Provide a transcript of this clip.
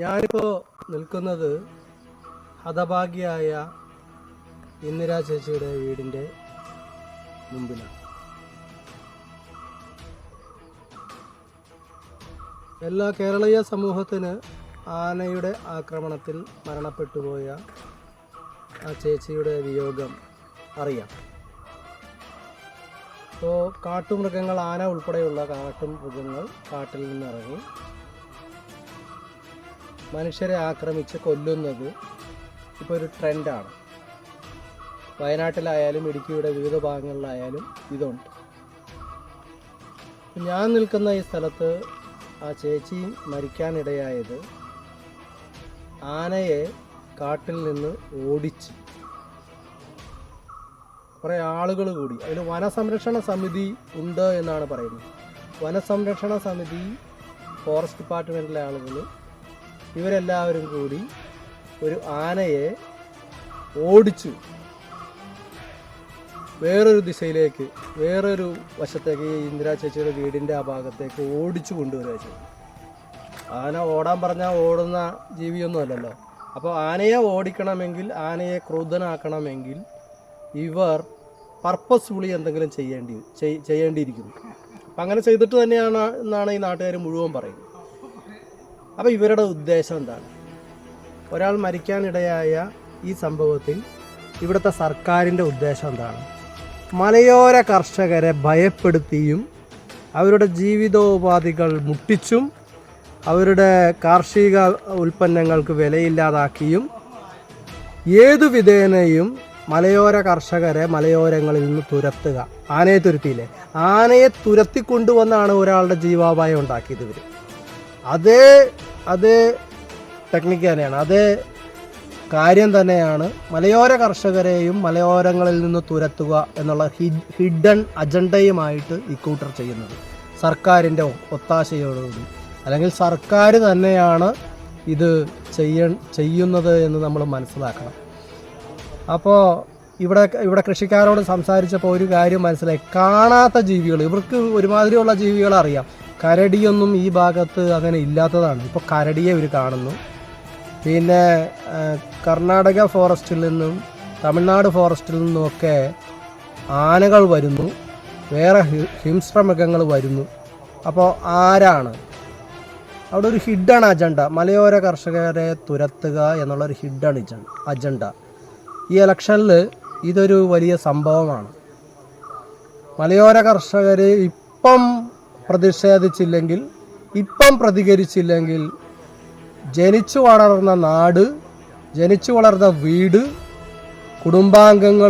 ഞാനിപ്പോൾ നിൽക്കുന്നത് ഹതഭാഗ്യയായ ഇന്ദിരാ ചേച്ചിയുടെ വീടിന്റെ മുമ്പിലാണ്. എല്ലാ കേരളീയ സമൂഹത്തിന് ആനയുടെ ആക്രമണത്തിൽ മരണപ്പെട്ടുപോയ ആ ചേച്ചിയുടെ വിയോഗം അറിയാം. ഇപ്പോൾ കാട്ടുമൃഗങ്ങൾ ആന ഉൾപ്പെടെയുള്ള കാട്ടുമൃഗങ്ങൾ കാട്ടിൽ നിന്നിറങ്ങി. മനുഷ്യരെ ആക്രമിച്ച് കൊല്ലുന്നത് ഇപ്പോൾ ഒരു ട്രെൻഡാണ്. വയനാട്ടിലായാലും ഇടുക്കിയുടെ വിവിധ ഭാഗങ്ങളിലായാലും ഇതുണ്ട്. ഞാൻ നിൽക്കുന്ന ഈ സ്ഥലത്ത് ആ ചേച്ചി മരിക്കാനിടയായത് ആനയെ കാട്ടിൽ നിന്ന് ഓടിച്ച്. കുറേ ആളുകൾ കൂടി. അതിൽ വനസംരക്ഷണ സമിതി ഉണ്ട് എന്നാണ് പറയുന്നത്. വനസംരക്ഷണ സമിതി ഫോറസ്റ്റ് ഡിപ്പാർട്ട്മെന്റിലെ ആളുകൾ ഇവരെല്ലാവരും കൂടി ഒരു ആനയെ ഓടിച്ചു വേറൊരു ദിശയിലേക്ക് വേറൊരു വശത്തേക്ക് ഈ ഇന്ദിരാ ചേച്ചിയുടെ വീടിന്റെ ആ ഭാഗത്തേക്ക് ഓടിച്ചു കൊണ്ടുവരിക ചെയ്തു ആന ഓടാൻ പറഞ്ഞാൽ ഓടുന്ന ജീവിയൊന്നും അല്ലല്ലോ. അപ്പോൾ ആനയെ ഓടിക്കണമെങ്കിൽ ആനയെ ക്രൂദ്ധനാക്കണമെങ്കിൽ ഇവർ പർപ്പസ്ഫുള്ളി എന്തെങ്കിലും ചെയ്യേണ്ടി ചെയ്- ചെയ്യേണ്ടിയിരിക്കുന്നു. അപ്പം അങ്ങനെ ചെയ്തിട്ട് തന്നെയാണ് എന്നാണ് ഈ നാട്ടുകാർ മുഴുവൻ പറയുന്നത്. അപ്പോൾ ഇവരുടെ ഉദ്ദേശം എന്താണ്? ഒരാൾ മരിക്കാനിടയായ ഈ സംഭവത്തിൽ ഇവിടുത്തെ സർക്കാരിന്റെ ഉദ്ദേശം എന്താണ്? മലയോര കർഷകരെ ഭയപ്പെടുത്തിയും അവരുടെ ജീവിതോപാധികൾ മുട്ടിച്ചും അവരുടെ കാർഷിക ഉൽപ്പന്നങ്ങൾക്ക് വിലയില്ലാതാക്കിയും ഏതു വിധേനയും മലയോര കർഷകരെ മലയോരങ്ങളിൽ നിന്ന് തുരത്തുക. ആനയെ തുരത്തിയില്ലേ? ആനയെ തുരത്തിക്കൊണ്ടുവന്നാണ് ഒരാളുടെ ജീവാപായം ഉണ്ടാക്കിയത് ഇവർ അതേ അതേ ടെക്നിക്ക് തന്നെയാണ്. അതേ കാര്യം തന്നെയാണ് മലയോര കർഷകരെയും മലയോരങ്ങളിൽ നിന്ന് തുരത്തുക എന്നുള്ള ഹിഡൻ അജണ്ടയുമായിട്ട് ഇക്കൂട്ടർ ചെയ്യുന്നത്. സർക്കാരിന്റെ ഒത്താശയോടുകൂടി. അല്ലെങ്കിൽ സർക്കാർ തന്നെയാണ് ഇത് ചെയ്യ ചെയ്യുന്നത് എന്ന് നമ്മൾ മനസ്സിലാക്കണം. അപ്പോൾ ഇവിടെ ഇവിടെ കൃഷിക്കാരോട് സംസാരിച്ചപ്പോൾ ഒരു കാര്യം മനസ്സിലായി. കാണാത്ത ജീവികൾ ഇവർക്ക് ഒരുമാതിരിയുള്ള ജീവികളെ അറിയാം. കരടിയൊന്നും ഈ ഭാഗത്ത് അങ്ങനെ ഇല്ലാത്തതാണ്. ഇപ്പോൾ കരടിയെ ഇവർ കാണുന്നു. പിന്നെ കർണാടക ഫോറസ്റ്റിൽ നിന്നും തമിഴ്നാട് ഫോറസ്റ്റിൽ നിന്നുമൊക്കെ ആനകൾ വരുന്നു. വേറെ ഹിംസ്രമൃഗങ്ങൾ വരുന്നു. അപ്പോൾ ആരാണ്? അവിടെ ഒരു ഹിഡൺ അജണ്ട. മലയോര കർഷകരെ തുരത്തുക എന്നുള്ള ഒരു ഹിഡൺ അജണ്ട. ഈ ഇലക്ഷനിൽ ഇതൊരു വലിയ സംഭവമാണ്. മലയോര കർഷകർ ഇപ്പം പ്രതിഷേധിച്ചില്ലെങ്കിൽ ഇപ്പം പ്രതികരിച്ചില്ലെങ്കിൽ ജനിച്ചു വളർന്ന നാട് ജനിച്ചു വളർന്ന വീട് കുടുംബാംഗങ്ങൾ